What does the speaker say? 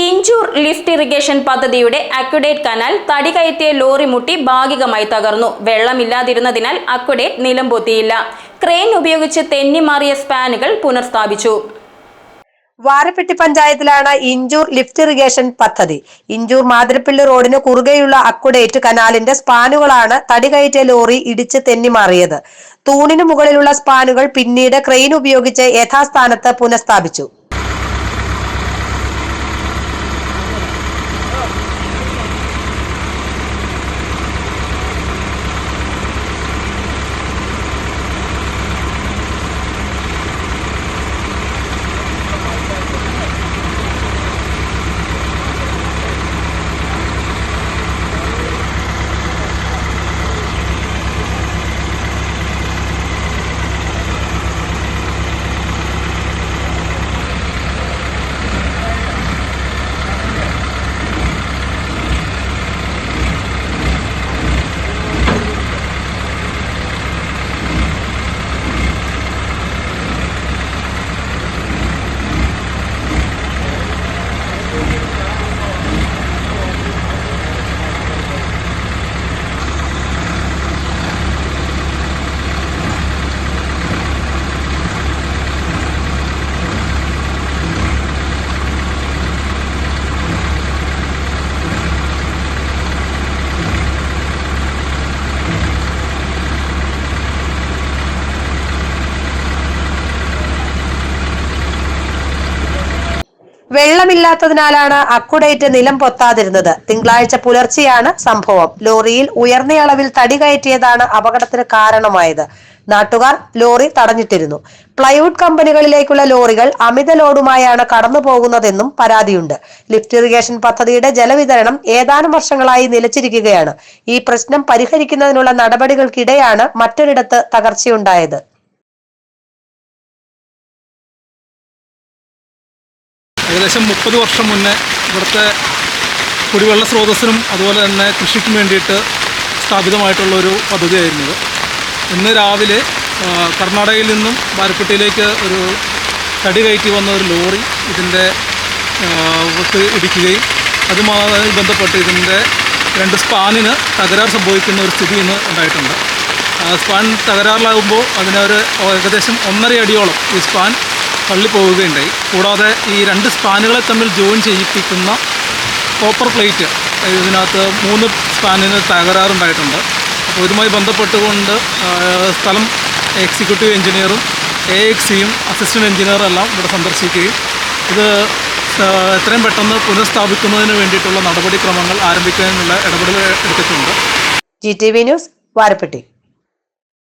Inchoor lift irrigation പദ്ധതിയുടെ aqueduct canal തടി കയറ്റിയ ലോറി മുട്ടി ഭാഗികമായി തകർന്നു. വെള്ളമില്ലാതിരുന്നതിനാൽ അക്വഡേറ്റ് നിലംപൊത്തിയില്ല ക്രെയിൻ ഉപയോഗിച്ച് തെന്നിമാറിയ സ്പാനുകൾ പുനഃസ്ഥാപിച്ചു വാരപ്പെട്ടി പഞ്ചായത്തിലാണ് ഇഞ്ചൂർ ലിഫ്റ്റ് ഇറിഗേഷൻ പദ്ധതി. ഇഞ്ചൂർ മാതിരപ്പിള്ളി റോഡിന് കുറുകെയുള്ള അക്കുഡേറ്റ് കനാലിന്റെ സ്പാനുകളാണ് തടി കയറ്റിയ ലോറി ഇടിച്ച് തെന്നിമാറിയത് തൂണിന് മുകളിലുള്ള സ്പാനുകൾ പിന്നീട് ക്രെയിൻ ഉപയോഗിച്ച് യഥാസ്ഥാനത്ത് പുനഃസ്ഥാപിച്ചു. വെള്ളമില്ലാത്തതിനാലാണ് അക്കുഡേറ്റ് നിലം പൊത്താതിരുന്നത്. തിങ്കളാഴ്ച പുലർച്ചെയാണ് സംഭവം. ലോറിയിൽ ഉയർന്ന അളവിൽ തടി കയറ്റിയതാണ് അപകടത്തിന് കാരണമായത്. നാട്ടുകാർ ലോറി തടഞ്ഞിട്ടിരുന്നു. പ്ലൈവുഡ് കമ്പനികളിലേക്കുള്ള ലോറികൾ അമിത ലോഡുമായാണ് കടന്നു പോകുന്നതെന്നും പരാതിയുണ്ട്. ലിഫ്റ്റ് ഇറിഗേഷൻ പദ്ധതിയുടെ ജലവിതരണം ഏതാനും വർഷങ്ങളായി നിലച്ചിരിക്കുകയാണ്. ഈ പ്രശ്നം പരിഹരിക്കുന്നതിനുള്ള നടപടികൾക്കിടെയാണ് മറ്റൊരിടത്ത് തകർച്ചയുണ്ടായത്. ഏകദേശം മുപ്പത് വർഷം മുന്നേ ഇവിടുത്തെ കുടിവെള്ള സ്രോതസ്സിനും അതുപോലെ തന്നെ കൃഷിക്കും വേണ്ടിയിട്ട് സ്ഥാപിതമായിട്ടുള്ളൊരു പദ്ധതിയായിരുന്നത് ഇന്ന് രാവിലെ കർണാടകയിൽ നിന്നും ബാരപ്പെട്ടിയിലേക്ക് ഒരു തടി കയറ്റി വന്ന ഒരു ലോറി ഇതിന്റെ വിട്ട് ഇടിക്കുകയും അതുമായി ബന്ധപ്പെട്ട് ഇതിന്റെ രണ്ട് സ്പാനിന് തകരാർ സംഭവിക്കുന്ന ഒരു സ്ഥിതി ഇന്ന് ഉണ്ടായിട്ടുണ്ട്. സ്പാൻ തകരാറിലാകുമ്പോൾ അതിനൊരു ഏകദേശം ഒന്നര അടിയോളം ഈ സ്പാൻ തള്ളിപ്പോവുകയുണ്ടായി കൂടാതെ ഈ രണ്ട് സ്പാനുകളെ തമ്മിൽ ജോയിൻ ചെയ്യിപ്പിക്കുന്ന കോപ്പർ പ്ലേറ്റ് ഇതിനകത്ത് മൂന്ന് സ്പാനിന് തകരാറുണ്ടായിട്ടുണ്ട്. അപ്പോൾ ഇതുമായി ബന്ധപ്പെട്ടുകൊണ്ട് സ്ഥലം എക്സിക്യൂട്ടീവ് എഞ്ചിനീയറും എ എക്സ് സിയും അസിസ്റ്റന്റ് എഞ്ചിനീയറും എല്ലാം ഇവിടെ സന്ദർശിക്കുകയും ഇത് എത്രയും പെട്ടെന്ന് പുനഃസ്ഥാപിക്കുന്നതിന് വേണ്ടിയിട്ടുള്ള നടപടിക്രമങ്ങൾ ആരംഭിക്കുന്നതിനുള്ള ഇടപെടൽ എടുത്തിട്ടുണ്ട്. G T V news Varappetty